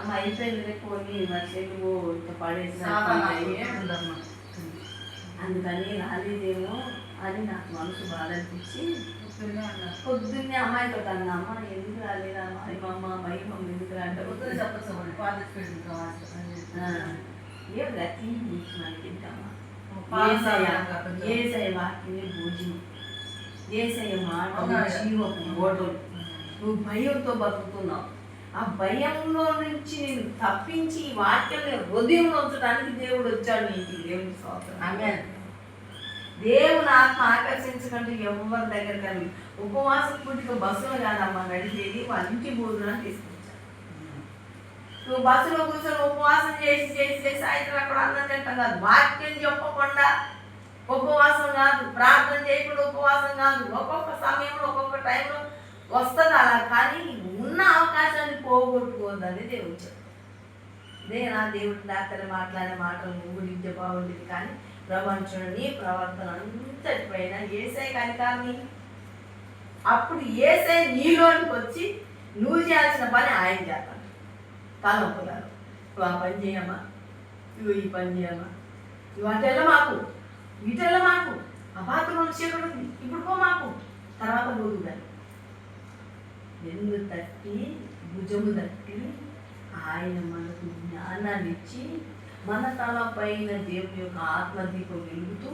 అమ్మ అయిపోయింది మరి చెల్లు ఇంకా పడేసిన ఉందమ్మా అందుకని రాలేదేమో అని నాకు మనసు బాధ అనిపించి పొద్దున్నే అమ్మాయితో అన్న అమ్మ ఎందుకు రాలేదా? అమ్మ మహిమ ఎందుకు రాంటే పొద్దున్న చెప్పచ్చు మరి పెళ్ళి కావాలి ఏం గతి మనకి ఇంకమ్మా ఏసయ్య వాక్యమే భోజనం. ఏసయ్య మాట? జీవపు ఓటలు నువ్వు భయంతో బతుకుతున్నావు. ఆ భయంలో నుంచి నేను తప్పించి ఈ వాక్యాన్ని హృదయంలో ఉంచడానికి దేవుడు వచ్చాడు నీకు దేవుని స్తోత్రం. ఆమె దేవుని ఆత్మ ఆకర్షించకంటే ఎవరి దగ్గర కానీ ఉపవాసం పుట్టిక బస్సులో కాదమ్మా నడిచేది వాళ్ళ ఇంటి భోజనాన్ని తీసుకొచ్చాను నువ్వు బస్సులో కూర్చొని ఉపవాసం చేసి చేసి చేసి అయితే అక్కడ అన్నం తింటాం కాదు. వాక్యం చెప్పకుండా ఉపవాసం కాదు. ప్రార్థన చేయకుండా ఉపవాసం కాదు. ఒక్కొక్క సమయంలో ఒక్కొక్క టైంలో వస్తుంది అలా. కానీ ఉన్న అవకాశాన్ని పోగొట్టుకోవద్దని దేవుడు చెప్పాడు నా దేవుడి డాక్టర్ మాట్లాడే మాటలు నువ్వు ముగుడించే బాగుండేది కానీ ప్రపంచంలో నీ ప్రవర్తన అంతటిపైన ఏసై కనికాన్ని అప్పుడు ఏసై నీలోనికి వచ్చి నువ్వు చేయాల్సిన పని ఆయన చేస్తాడు. తలంపులారు నువ్వు ఆ పని చేయమ్మా. నువ్వు ఈ పని చేయమ్మా. నువ్వు అటెల్ల మాకు. ఇటెళ్ళ మాకు. ఆ బాత్రూంలో చీకటి ఇప్పుడు పో మాకు. తర్వాత పోదుదని వెన్ను తట్టి భుజము తట్టి ఆయన మనకు జ్ఞానాన్ని ఇచ్చి మన తల పైన దేవుని యొక్క ఆత్మదీపం వెలుగుతూ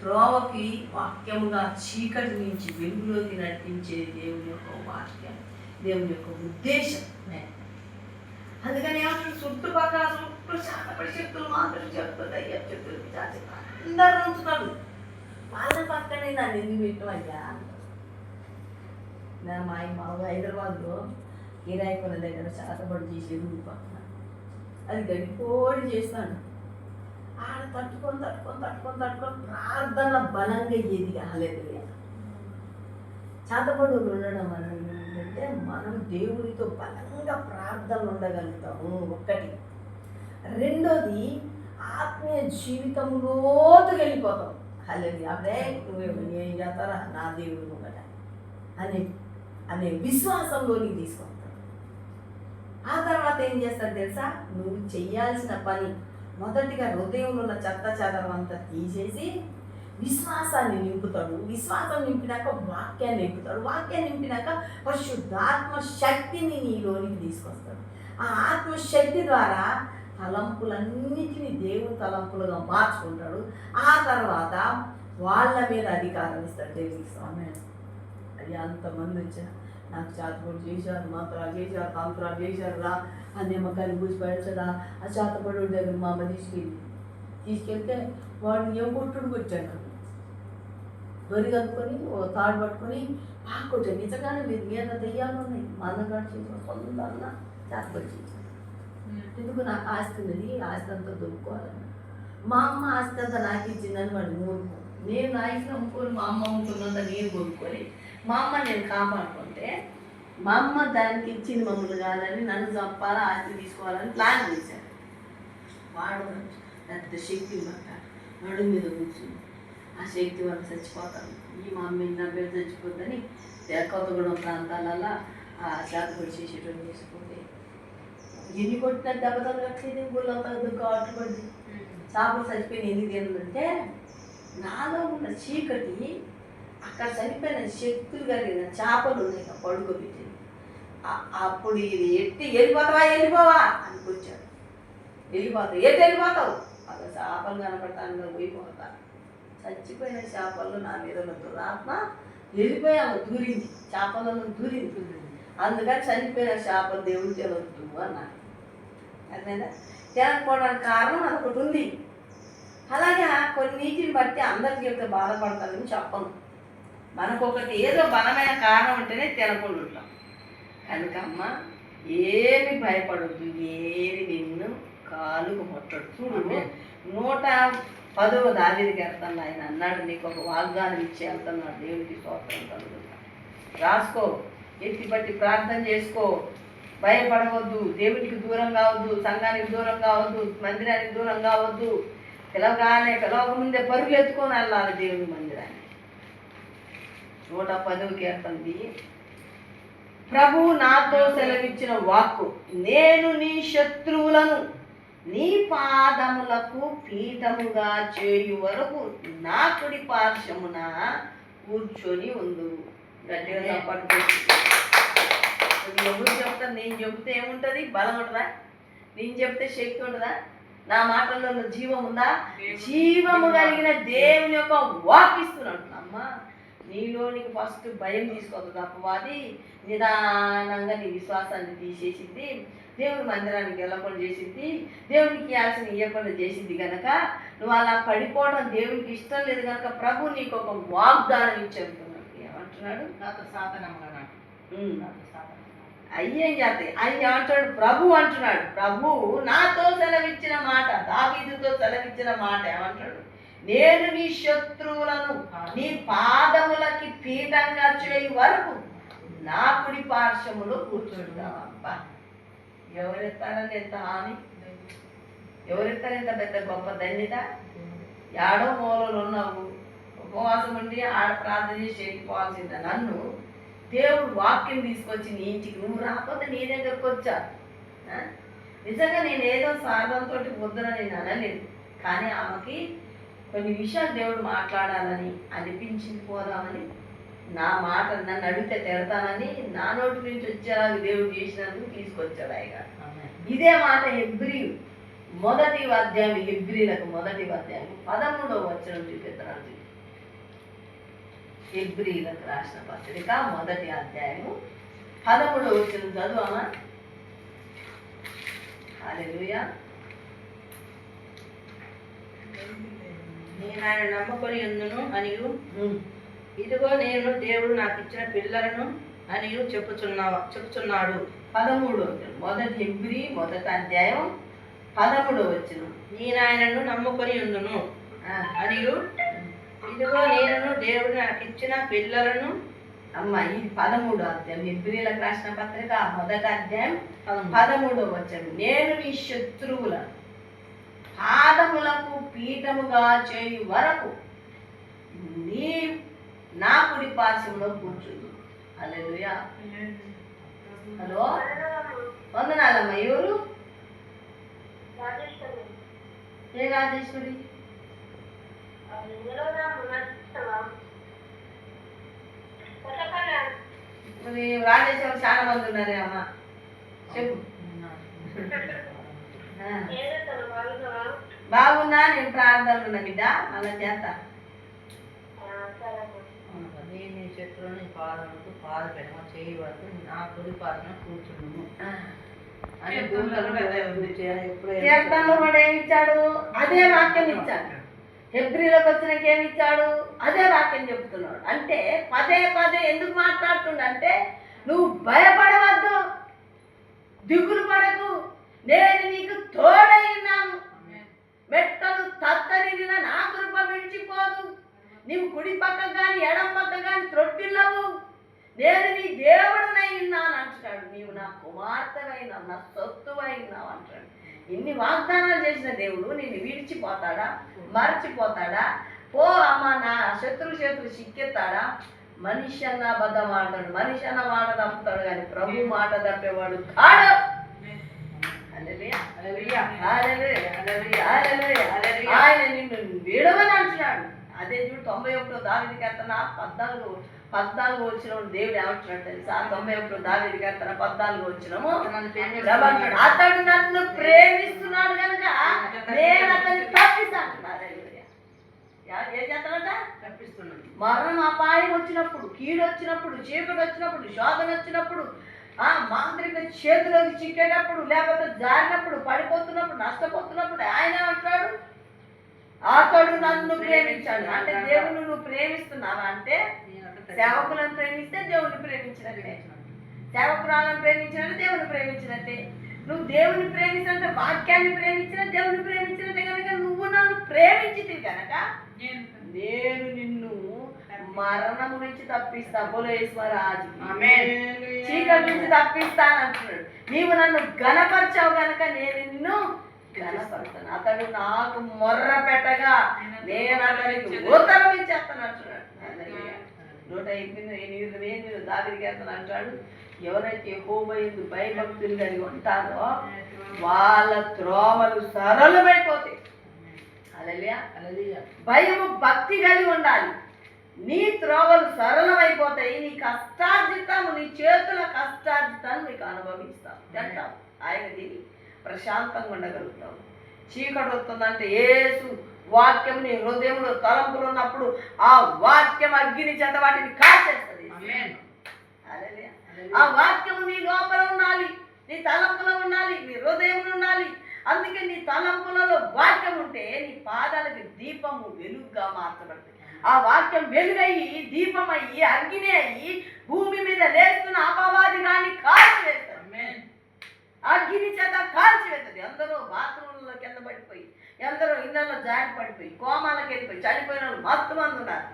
త్రోవకి వాక్యముగా చీకటి నుంచి వెలుగులోకి నడిపించే దేవుని యొక్క వాక్యం దేవుని యొక్క ఉద్దేశం. అందుకని అసలు చుట్టుపక్కల చుట్టూ శాతపడి శక్తులు మాత్రం చెప్తుంది అయ్యా చెప్తులు అందరూ ఉంచుతాడు వాళ్ళ పక్కనే నన్ను ఎందుకు పెట్టమయ్యా నా మా మామూలు హైదరాబాద్లో కిరాయి దగ్గర చేతబడి చేసేది పక్కన. అది గడిపోడి చేస్తాను ఆడ తట్టుకొని తట్టుకొని తట్టుకొని తట్టుకొని ప్రార్థన బలంగా ఏది కాలేదు చేతపడి ఉండడం మనం ఏంటంటే మనం దేవుడితో బలంగా ప్రార్థన ఉండగలుగుతాము ఒక్కటి. రెండోది ఆత్మీయ జీవితంలో వెళ్ళిపోతాం. అలాగే అదే నువ్వు ఏం చేస్తారా? నా దేవుడు ఒకట అని అనే విశ్వాసంలోనికి తీసుకొస్తాడు. ఆ తర్వాత ఏం చేస్తాడు తెలుసా? నువ్వు చేయాల్సిన పని మొదటిగా హృదయంలో ఉన్న చెత్త చెదరం అంతా తీసేసి విశ్వాసాన్ని నింపుతాడు. విశ్వాసం నింపినాక వాక్యాన్ని నింపుతాడు. వాక్యాన్ని నింపినాక పరిశుద్ధాత్మ శక్తిని నీలోనికి తీసుకొస్తాడు. ఆ ఆత్మశక్తి ద్వారా తలంపులన్నిటినీ దేవుని తలంపులుగా మార్చుకుంటాడు. ఆ తర్వాత వాళ్ళ మీద అధికారం ఇస్తాడు. దేవునికి స్వామి అది అంతమంది వచ్చారు. నాకు చేతపడి చేశారు మంత్రాలు చేశారు తంత్రాలు చేశారు రా ఆ నిమ్మకాయలు పూసి పడచడా ఆ చేతపడి దగ్గర మా అమ్మ తీసుకెళ్ళి తీసుకెళ్తే వాడు ఏం కొట్టుడు కొట్టాడు దొరి కనుక్కొని ఓ తాడు పట్టుకొని బాగా కొట్టాడు నిజంగానే మీరు మీద దెయ్యాలు ఉన్నాయి మా అన్నగాడు చేసిన సొంత అన్న చేతపడి చేశాడు ఎందుకు నాకు ఆస్తి ఉన్నది ఆస్తి అంతా దొరుకుకోవాలని మా అమ్మ ఆస్తి అంతా నాకు ఇచ్చిందని వాడు మూడుకో నేను నా ఇష్టం అమ్ముకొని మా అమ్మ అమ్ముకున్నంత నేను కొనుక్కొని మా అమ్మ నేను కాపాడుకుంటే మా అమ్మ దానికి ఇచ్చింది మమ్మల్ని కాదని నన్ను చంపాలా ఆస్తి తీసుకోవాలని ప్లాన్ చేశాడు వాడు పెద్ద శక్తి పట్టాడు నడు మీద కూర్చుని ఆ శక్తి వల్ల చచ్చిపోతాను ఈ మా అమ్మ నా పేరు చచ్చిపోద్దని కొత్తగూడెం ప్రాంతాలలో ఆ చేతపడి చేసేటట్టు చేసుకుంటే ఎన్ని కొట్టిన దెబ్బ తగ్గట్లేదు ఊళ్ళంతా దుఃఖ పడింది? చేపలు చచ్చిపోయిన ఎందుకు ఏంటంటే నాలో ఉన్న చీకటి అక్కడ చనిపోయిన శక్తులు కలిగిన చేపలు నేను పడుకోబెట్టింది అప్పుడు ఇది ఎట్టి వెళ్ళిపోతావా వెళ్ళిపోవా అనుకొచ్చాడు. వెళ్ళిపోతావు ఏ వెళ్ళిపోతావు? అక్కడ చేపలు కనపడతాను పోయిపోతా. చచ్చిపోయిన చేపలు నా మీద ఉన్న దురాత్మ వెళ్ళిపోయాము దూరింది. చేపలను దూరింది. అందుకని చనిపోయిన చేపలు దేవుడు తెలవద్దు అన్నాడు. అదేనా తినకపోవడానికి కారణం అదొకటి ఉంది. అలాగే కొన్నిటిని బట్టి అందరికి చెప్తే బాధపడతారని చెప్పను. మనకొకటి ఏదో బలమైన కారణం ఉంటేనే తినకుండా ఉంటాం. కనుకమ్మ ఏమి భయపడద్దు ఏది నిన్ను కాలుకు ముట్టడు. చూడు నూట పదవ దావిదికి వెళ్తాను ఆయన అన్నాడు నీకు ఒక వాగ్దానం ఇచ్చి వెళ్తున్నాడు దేవుడికి స్తోత్రం కలుగుతా. రాసుకో ఎత్తి పట్టి ప్రార్థన చేసుకో. భయపడవద్దు దేవునికి దూరం కావద్దు సంఘానికి దూరం కావద్దు మందిరానికి దూరం కావద్దు. పిలవగానే పిలవక ముందే పరుగులు ఎత్తుకొని వెళ్ళాలి దేవుని మందిరాన్ని నూట పదవి కీర్తనది ప్రభు నాతో సెలవిచ్చిన వాక్కు నేను నీ శత్రువులను నీ పాదములకు పీఠముగా చేయు వరకు నా కుడి పార్శ్వమున కూర్చొని ఉండు. గట్టిగా చప్పట్లు ఎవరు చెప్తారు నేను చెబితే ఏముంటుంది? బలం ఉంటుందా? నేను చెప్తే శక్తి ఉంటుందా? నా మాటల్లో జీవం ఉందా? జీవము కలిగిన దేవుని యొక్క వాక్ ఇస్తున్నాడు. అమ్మా నీలోనికి ఫస్ట్ భయం తీసుకోవద్దు అపవాది నిదానంగా నీ విశ్వాసాన్ని తీసేసింది. దేవుని మందిరానికి వెళ్ళకుండా చేసింది. దేవునికి ఇవ్వాల్సిన ఇవ్వకుండా చేసింది కనుక నువ్వు అలా పడిపోవడం దేవునికి ఇష్టం లేదు కనుక ప్రభు నీకు ఒక వాగ్దానం ఇచ్చేస్తున్నాడు ఏమంటున్నాడు? నాతో సాధనమ్మగా నాకు ఉమ్. నాతో సాధన అయ్యేం చేస్తాయి? అయ్యి అంటాడు ప్రభు అంటున్నాడు. ప్రభు నాతో సెలవిచ్చిన మాట దావీదుతో సెలవిచ్చిన మాట ఏమంటాడు? నేను నీ శత్రువులను నీ పాదములకి పీఠంగా చేయు వరకు నా కుడి పార్శ్వములో కూర్చుంటావా ఎవరెత్తారని ఎంత హాని? ఎవరెత్తారు ఎంత పెద్ద గొప్ప ధన్యత? ఏడో మూలలు ఉన్నావు. ఉపవాసం ఉండి ఆడ ప్రార్థన చేసి వెళ్ళిపోవాల్సిందే. నన్ను దేవుడు వాక్యం తీసుకొచ్చి నీ ఇంటికి నువ్వు రాకపోతే నీ దగ్గరకు వచ్చా? నిజంగా నేనేదో సార్థంతో పొద్దున వద్దున నేను అనలేదు. కానీ ఆమెకి కొన్ని విషయాలు దేవుడు మాట్లాడాలని అనిపించింది పోదామని. నా మాట నన్ను అడిగితే తిడతానని నా నోటి నుంచి వచ్చేలాగా దేవుడు చేసినందుకు తీసుకొచ్చాడు ఆయన. ఇదే మాట హెబ్రి మొదటి అధ్యాయం హెబ్రిలకు మొదటి అధ్యాయం పదమూడవ వచనం చూపిస్తున్నాడు హెబ్రిలకు రాసిన పత్రిక మొదటి అధ్యాయము పదమూడవ వచనం చదువమా హల్లెలూయా. నేను ఆయన నమ్మకొని ఎందును అనియు. ఉమ్. ఇదిగో నేను దేవుడు నాకు ఇచ్చిన పిల్లలను అనియు చెప్పుచున్నావా చెప్పుచున్నాడు. పదమూడవ వచనం. మొదటి హెబ్రి మొదటి అధ్యాయం పదమూడవ వచనం. నేను ఆయనను నమ్ముకొని ఉందును ఆ, అనియు. ఇదిగో నేను దేవుడు నాకు ఇచ్చిన పిల్లలను అమ్మ ఇది పదమూడో అధ్యాయం హెబ్రిలకు రాసిన పత్రిక మొదటి అధ్యాయం పదమూడు. వచనం. నేను నీ శత్రువుల పాదములకు పీఠముగా చేయు వరకు నీ నా కుడి పార్శ్వంలో కూర్చుంది. హల్లెలూయా. హలో. వందనాలమ్మ ఎవరు? ఏ రాజేశ్వరి? మరి రాజేశ్వరి చాలా మంది ఉన్నారే అమ్మ. చెప్పు. బాగున్నా నేను ప్రార్థనలు ఉన్నా బిడ్డ అలా చేస్తా. నేను నీ శత్రువుని పాదములకు పాద పెడమ చేయి వరకు నా కుడి పాదన కీర్తనలో కూడా ఏమి ఇచ్చాడు? అదే వాక్యం ఇచ్చాడు. హెబ్రిలోకి వచ్చినాక ఏమి ఇచ్చాడు? అదే వాక్యం చెప్తున్నాడు. అంటే పదే పదే ఎందుకు మాట్లాడుతుండంటే నువ్వు భయపడవద్దు దిగులు పడకు నేను నీకు తోడై ఉన్నాను. మెట్టలు తత్తరిగిన నా కృప విడిచిపోదు. నీవు కుడి పక్క కానీ ఎడం పక్క కానీ త్రొట్టిల్లవు. నేను నీ దేవుడినై ఉన్నాను అంటున్నాడు. నీవు నా కుమార్తెవైనావు నా సొత్తువైనావు అంటాడు ఇన్ని వాగ్దానాలు చేసిన దేవుడు నిన్ను విడిచిపోతాడా? మర్చిపోతాడా? పో అమ్మ నా శత్రు శత్రు సిక్కెత్తాడా మనిషి అన్న అబద్ధం ఆడతాడు మనిషి అన్న మాట తప్పుతాడు కానీ ప్రభు మాట తప్పేవాడు కాడు. ఆయన నిన్ను విడవని అంటున్నాడు అదే చూడు తొంభై ఒకటో దావిది కర్తన పద్నాలుగు పద్నాలుగు వచ్చిన దేవుడు ఏమంటున్నాడు తెలుసా? తొంభై ఒకటో దావిది కర్తన పద్నాలుగు వచ్చినము? అతడు నన్ను ప్రేమిస్తున్నాడు కనుక నేను అతన్ని తప్పిస్తాను. ఏం చేస్తాడట? మరణం అపాయం వచ్చినప్పుడు కీడు వచ్చినప్పుడు చీకటి వచ్చినప్పుడు శోధన వచ్చినప్పుడు ఆ మాంత్రిక చేతిలోకి చిక్కేటప్పుడు లేకపోతే జారినప్పుడు పడిపోతున్నప్పుడు నష్టపోతున్నప్పుడు ఆయన ఏమంటాడు అతడు నన్ను ప్రేమించాడు. అంటే దేవుని నువ్వు ప్రేమిస్తున్నావా అంటే సేవకులను ప్రేమిస్తే దేవుని ప్రేమించినట్టే. సేవకురాలను ప్రేమించినట్టే దేవుని ప్రేమించినట్టే. నువ్వు దేవుని ప్రేమించినట్టే వాక్యాన్ని ప్రేమించిన దేవుని ప్రేమించినట్టే కనుక నువ్వు నన్ను ప్రేమించితే కనుక నేను నిన్ను మరణము నుంచి తప్పిస్తా. బోలేశ్వరాజు. చీకటి నుంచి తప్పిస్తాను అంటున్నాడు. నీవు నన్ను గణపరిచావు కనుక నేను నిన్ను గణపరుస్తాను అతడు నాకు మొర్ర పెట్టగా నేను అతనికి ఉత్తరం ఇచ్చేస్తాను అంటున్నాడు. నూట ఎనిమిది ఎనిమిది ఎనిమిది అతను అంటాడు. ఎవరైతే హోమయందు భయభక్తులు కలిగి ఉంటారో వాళ్ళ త్రోవలు సరళమైపోతాయి. అలలియా. భయము భక్తి కలిగి ఉండాలి. నీ త్రోవలు సరళమైపోతాయి నీ కష్టార్జితము నీ చేతుల కష్టార్జితాన్ని నీకు అనుభవిస్తావు తింటావు ఆయన తిని ప్రశాంతంగా ఉండగలుగుతావు చీకటి వస్తుందంటే ఏసు వాక్యం నీ హృదయంలో తలంపులు ఉన్నప్పుడు ఆ వాక్యం అగ్ని చేత వాటిని కాచేస్తుంది. ఆ. వాక్యము నీ లోపల ఉండాలి నీ తలంపులో ఉండాలి నీ హృదయంలో ఉండాలి. అందుకే నీ తలంపులలో వాక్యం ఉంటే నీ పాదాలకు దీపము వెలుగుగా మార్చబడుతుంది. ఆ వాక్యం వెలుగయ్యి దీపమయ్యి అగ్ని అయ్యి భూమి మీద లేస్తున్న అపవాది కానీ కాల్చివేస్తుంది ఆమేన్. అగ్ని చేత కాల్చివేస్తుంది అందరూ బాత్రూంలో కింద పడిపోయి ఎందరో ఇళ్ళలో జారి పడిపోయి కోమాలకు వెళ్ళిపోయి చనిపోయిన వాళ్ళు మస్తు మంది ఉన్నారు.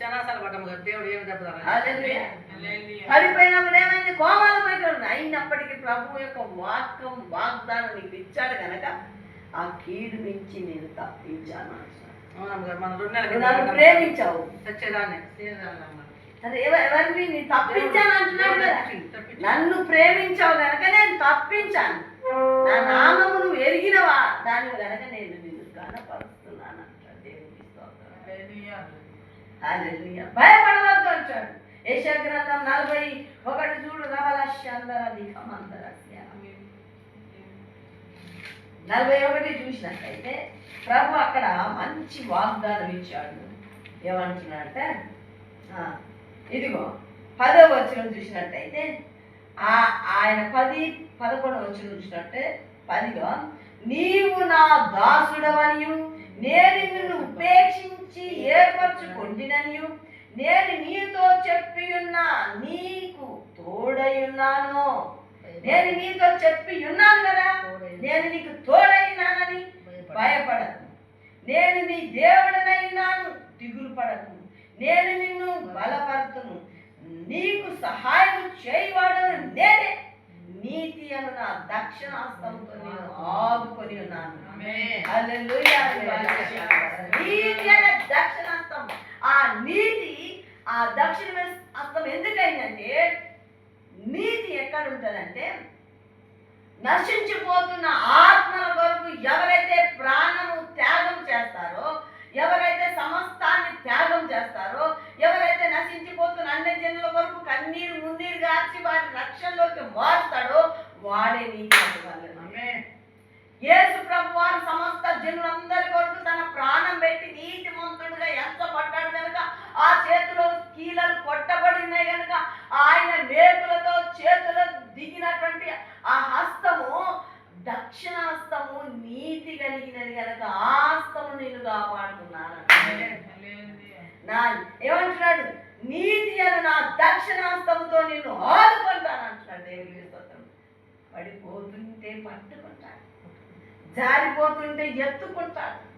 శనాసాలు దేవుడు ఏమి ఏమైంది? కోమాలు అయినప్పటికీ ప్రభు యొక్క వాక్యం వాగ్దానం నీకు ఇచ్చాడు కనుక ఆ కీడు నుంచి నేను తప్పించాను. నన్ను ప్రేమించావు. సరే ఎవరిని నీ తప్పించాను అంటున్నావు కదా. నన్ను ప్రేమించావు గనక నేను తప్పించాను. నా నామము నువ్వు ఎరిగినవా? దాని గనక నేను నిన్ను హల్లెలూయా. భయపడవద్దు అంటాడు. యెషయా గ్రంథం నలభై ఒకటి చూడు రవలశ్యందర దిహమందరస్య నలభై ఒకటి చూసినట్లయితే ప్రభు అక్కడ మంచి వాగ్దానం ఇచ్చాడు. ఏమంటున్నాడంటే ఇదిగో పదో వచనం చూసినట్టయితే ఆ ఆయన పది పదకొండు వచనం చూసినట్టే పదిలో నీవు నా దాసుడవనియు నేను నిన్ను ఉపేక్షించి ఏర్పరచుకొండిననియు నేను నీతో చెప్పి ఉన్నా నీకు తోడై ఉన్నాను నేను నీతో చెప్పి ఉన్నాను కదా నేను నీకు తోడైనానని. భయపడకు. నేను నీ దేవుడనైనాను దిగులు పడకు. నేను నిన్ను బలపరుతును. నీకు సహాయం చేయవాడను నేనే నీతి అను నా దక్షిణాస్తంతో నేను ఆదుకొని ఉన్నాను. నీతి అనే దక్షిణాస్తం ఆ నీతి ఆ దక్షిణ హస్తం ఎందుకైందంటే నీతి ఎక్కడ ఉంటుందంటే నశించిపోతున్న ఆత్మల కొరకు ఎవరైతే ప్రాణము త్యాగం చేస్తారో ఎవరైతే సమస్తాన్ని త్యాగం చేస్తారో ఎవరైతే నశించిపోతున్న అన్ని జనుల కొరకు కన్నీరు మున్నీరు గార్చి వారి రక్షణలోకి మారుతాడో వాడే నీతి అంటున్నారు ఆమేన్. యేసు ప్రభు వారు సమస్త జనులందరి కొరకు తన ప్రాణం పెట్టి నీతి మంతుడుగా ఎంత పడ్డాడు కనుక ఆ చేతిలో కీలలు కొట్టబడినాయి కనుక ఆయన మేకులతో చేతులు దిగినటువంటి ఆ హస్తము దక్షిణ హస్తము నీతి కలిగినది కనుక ఆ హస్తము నేను కాపాడుతున్నాను నా ఏమంటున్నాడు నీతి అని నా దక్షిణాస్తంతో నిన్ను ఆదుకుంటాను అంటున్నాడు దేవుని స్తోత్రం. పడిపోతుంటే పట్టుకుంటాడు. జారిపోతుంటే ఎత్తుకుంటాడు.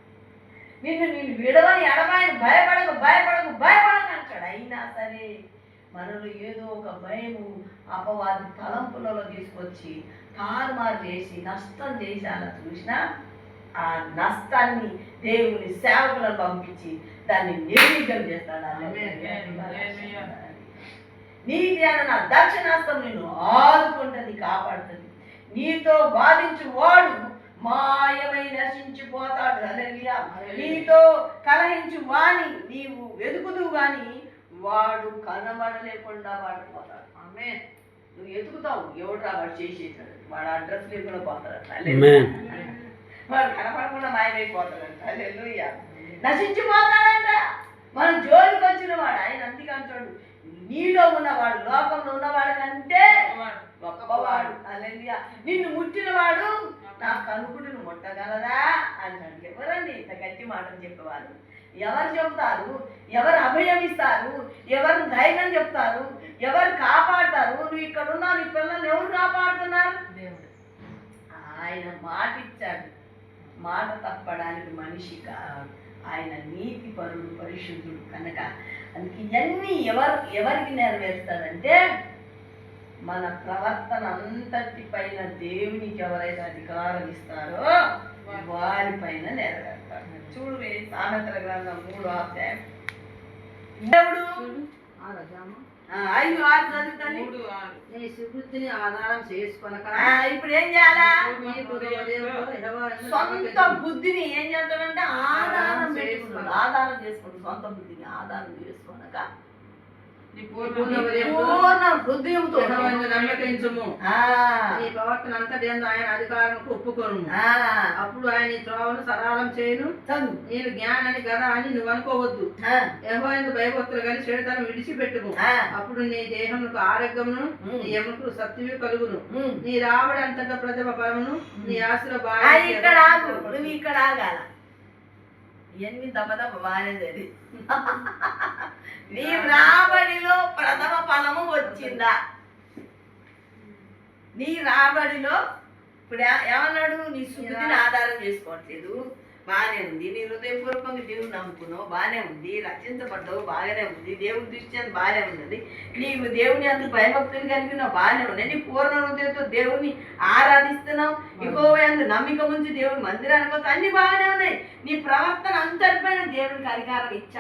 నిన్ను నేను విడవని ఎడబాయని భయపడకు భయపడకు భయపడకు అంటాడు. అయినా సరే మనలో ఏదో ఒక భయము అపవాది తలంపులలో తీసుకొచ్చి తారుమారు చేసి నష్టం చేసి అలా చూసినా ఆ నష్టాన్ని దేవుని సేవకులను పంపించి దాన్ని నిర్వీర్యం చేస్తాడు. నీతి అన్న నా దక్షిణాస్తం నిన్ను ఆదుకుంటుంది కాపాడుతుంది. నీతో బాధించు వాడు మాయమై నశించిపోతాడు. హల్లెలూయా నీతో కలహించు వాణి నీవు వెతుకుదు గాని వాడు కనబడలేకుండా వాడిపోతాడు ఆమేన్. నువ్వు ఎతుకుతావు. ఎవడు రా వాడు చేసేటాడు వాడు అడ్రస్ లేకుండా పోతాడు. వాడు కనపడకుండా మాయమైపోతాడంట. హల్లెలూయా నశించిపోతాడంట మన జోలికి వచ్చిన వాడు ఆయన అందుకే అంటాడు నీలో ఉన్నవాడు లోకంలో ఉన్నవాడు కంటే గొప్పవాడు అలెలియా నిన్ను ముట్టినవాడు నా కొట్టగలరా ముట్టగలదా అంటాడు. ఎవరండి ఇంత గట్టి మాటలు చెప్పేవారు? ఎవరు చెప్తారు ఎవరు అభయమిస్తారు? ఎవరు ధైర్యం చెప్తారు ఎవరు కాపాడతారు? నువ్వు ఇక్కడ ఉన్నావు నీ పిల్లల్ని ఎవరు కాపాడుతున్నారు? దేవుడు. ఆయన మాట ఇచ్చాడు మాట తప్పడానికి మనిషి కాదు. ఆయన నీతి పరుడు పరిశుద్ధుడు కనుక. అందుకే ఇవన్నీ ఎవరు ఎవరికి నెరవేరుస్తాడంటే మన ప్రవర్తన అంతటి పైన దేవునికి ఎవరైతే అధికారం ఇస్తారో వారి పైన నెరవేరుతాడు. చూడు సామెతల గ్రంథం మూడో అధ్యాయం. దేవుడు. ఆ రజామ ఆ, ఐదు ఆరు చదువుతాను నీ సుబుద్ధిని ఆధారం చేసుకొనక ఆ, ఇప్పుడు ఏం చేయాలా? సొంత బుద్ధిని ఏం చేస్తాడంటే ఆధారం ఆధారం పెట్టుకున్నాడు చేసుకున్నాడు. ఆధారం చేసుకుంటాడు. సొంత బుద్ధిని ఆధారం చేసుకున్నాక నీ పూర్ణ హృదయంతో నమ్మకించుము నీ ప్రవర్తన అంతటి యందు ఆయన అధికారులకు ఒప్పుకొను అప్పుడు ఆయన త్రోవను సరళం చేయను. నేను జ్ఞానాన్ని గదా అని నువ్వు అనుకోవద్దు యెహోవాను భయభక్తులు కానీ చెడుతనం విడిచిపెట్టుము. అప్పుడు నీ దేహమునకు ఆరోగ్యమును. నీ ఎముకలు శక్తియు కలుగును. నీ రాబడి అంతటా ప్రతిభ బలమును నీ ఆశల బాగా ఇక్కడ ఆగు. నువ్వు ఇక్కడ ఆగాల. ఇవన్నీ దమ్మ బాగానే నీ రాబడిలో ప్రథమ ఫలము వచ్చిందా? నీ రాబడిలో ఇప్పుడు ఏమన్నాడు? నీ సుఖిని ఆధారం చేసుకోవట్లేదు. బాగానే ఉంది. నీ హృదయపూర్వకంగా దేవుని నమ్ముకున్నావు. బాగానే ఉంది. రక్షించబడ్డావు. బాగానే ఉంది. దేవుని దృష్టి అది బాగానే ఉన్నది. నీవు దేవుని అంత భయభక్తులు కలిగినావు బాగానే ఉన్నాయి. నీ పూర్ణ హృదయంతో దేవుని ఆరాధిస్తున్నావు. ఇంకో అందు నమ్మిక ఉంచి దేవుని మందిరానికి అన్ని బాగానే ఉన్నాయి. నీ ప్రవర్తన అంతటిపైన దేవునికి అధికారం ఇచ్చా